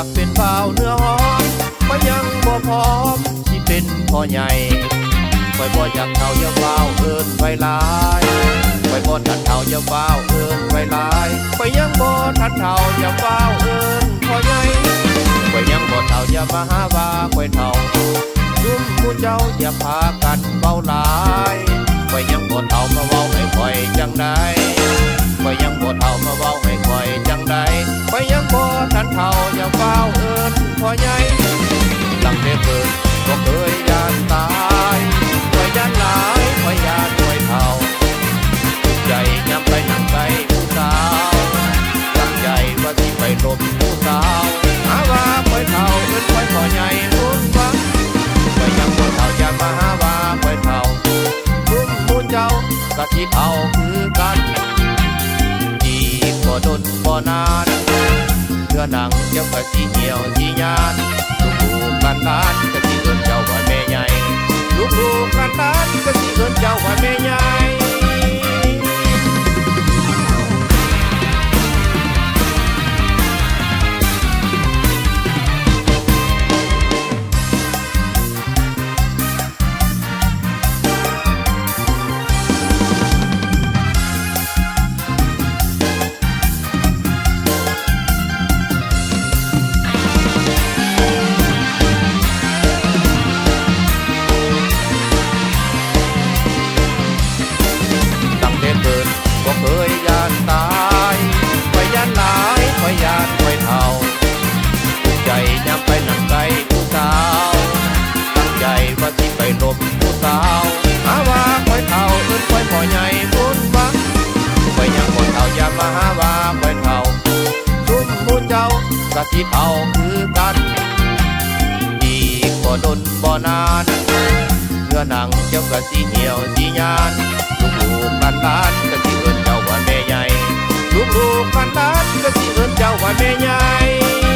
ากเป็นเฝ้าเนื้อหอมก็ยังบ่พร้อมที่เป็นพ่อใหญ่คอยบ่อยากเท่าอย่าเฝ้าเอิญไว้ลายคอยบ่ทันเท่าอย่าเฝ้าเอิญไว้ลายคอยยังบ่ทันเท่าอย่าเฝ้าเอิญพ่อใหญ่คอยยังบ่เท่าอย่ามาหาว่าคอยเท่าจุ้มผู้เจ้าอย่าพากันเบาลายคอยยังบ่เท่ามาเว้าให้คอยจังได้ ตั้งแต่เกิดบ่เคยยานตายข่อยยานหลายข่อยยานข่อยเท่าทุกใจย้ำไปนั่งใกล้ผู้สาวตั้งใจว่าสิไปลบผู้สาวหาว่าข่อยเท่าเอิ้นข่อยพ่อใหญ่บุญฟังข่อยยังบ่เท่าอย่ามาหาว่าข่อยเท่าคุณผู้เจ้าก็สิเท่าคือกันอีกบ่ดนบ่นานเนื้อหนังเจ้าก็สิเหี่ยวสิยาน รันหลานก็สิเอิ้นเจ้าว่าแม่ใหญ่ลูกลูกันหลานก็สิเอิ้นเจ้าว่าแม่ใหญ่ บ่เคยยานตายข่อยยานหลายข่อยยานข่อยเท่าทุกใจย้ำไปนั่งไกลผู้สาว ตั้งใจว่าสิไปลบผู้สาวหาว่าข่อยเท่าเอิ้นข่อยพ่อใหญ่บุญบังข่อยยังบ่เท่าอย่ามาหาว่าข่อยเท่าซุ่มผู้เจ้าก็สิเท่าคือกันอีกบ่ดนบ่นานเนื้อหนังเจ้าก็สิเหี่ยวสิยานลูกลูกกันหลาน ลูกๆกันนั้นก็สิเอิ้นเจ้าว่าแม่ใหญ่